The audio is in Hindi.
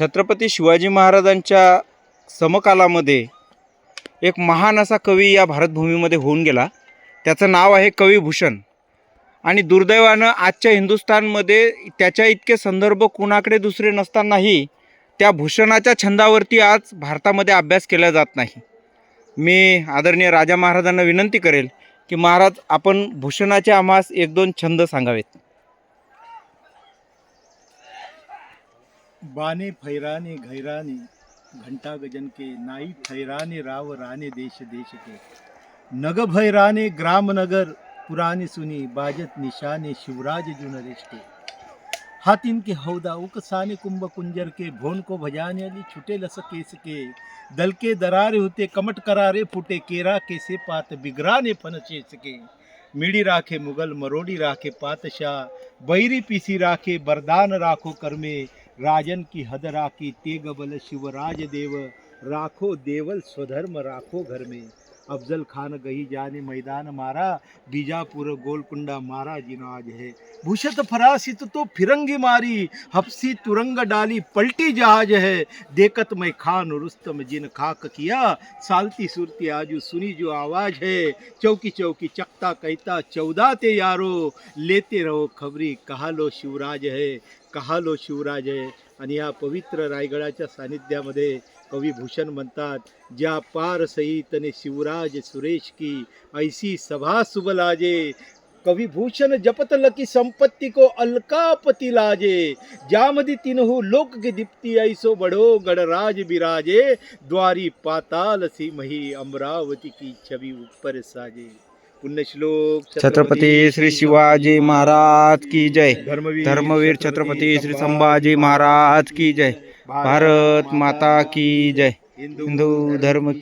छत्रपती शिवाजी महाराजांच्या समकालामध्ये एक महान असा कवी या भारतभूमीमध्ये होऊन गेला. त्याचं नाव आहे कविभूषण. आणि दुर्दैवानं आजच्या हिंदुस्थानमध्ये त्याच्या इतके संदर्भ कुणाकडे दुसरे नसतानाही त्या भूषणाच्या छंदावरती आज भारतामध्ये अभ्यास केला जात नाही. मी आदरणीय राजा महाराजांना विनंती करेल की महाराज आपण भूषणाचे आम्हास एक दोन छंद सांगावेत. बाने फैराने घैराने, घंटा गजन के नाई ठहराने राव राने देश देश के। नग भैराने ग्राम नगर, पुराने सुनी बाजत निशाने शिवराज जुन रेष्टे हातिन के हौदा उकसाने कुंभ कुंजर के, भोन को भजाने अली छुटे लस केस के। दल के दरारे होते कमट करारे फुटे केरा के से पात बिगराने फन चेस के। मिडी राखे मुगल, मरोडी राखे पातशाह, बैरी पीसी राखे बरदान राखो कर्मे। राजन की हद राखी तेग बल शिवराज देव राखो देवल स्वधर्म राखो घर में। अफजल खान गही जाने मैदान मारा, बीजापुर गोलकुंडा मारा जिनाज है। भूषत फरासित तो फिरंगी मारी, हफ्सी तुरंग डाली, पलटी जहाज़ है। देखत मैं खान रुस्तम जिन खाक किया, सालती सुरती आजू सुनी जो आवाज़ है। चौकी चौकी चकता कहता, चौदा ते यारो, लेते रहो खबरी कहा लो शिवराज है कहा लो शिवराज आणि या पवित्र रायगडाच्या सानिध्यामध्ये कवी भूषण म्हणतात ज्या पार सहितने शिवराज सुरेश की ऐसी सभा सुबलाजे कवी भूषण जपत लकी संपत्ती को अलकापती लाजे. ज्यामध्ये तिनहु लोक की दीप्ती ऐसो बडो गडराज बिराजे. द्वारी पाताल सिमही अमरावती की छवि ऊपर साजे. पुण्यश्लोक छत्रपती श्री शिवाजी महाराज. की जय. धर्मवीर धर्मवीर छत्रपती श्री संभाजी महाराज की जय. भारत माता की जय। हिंदू धर्म की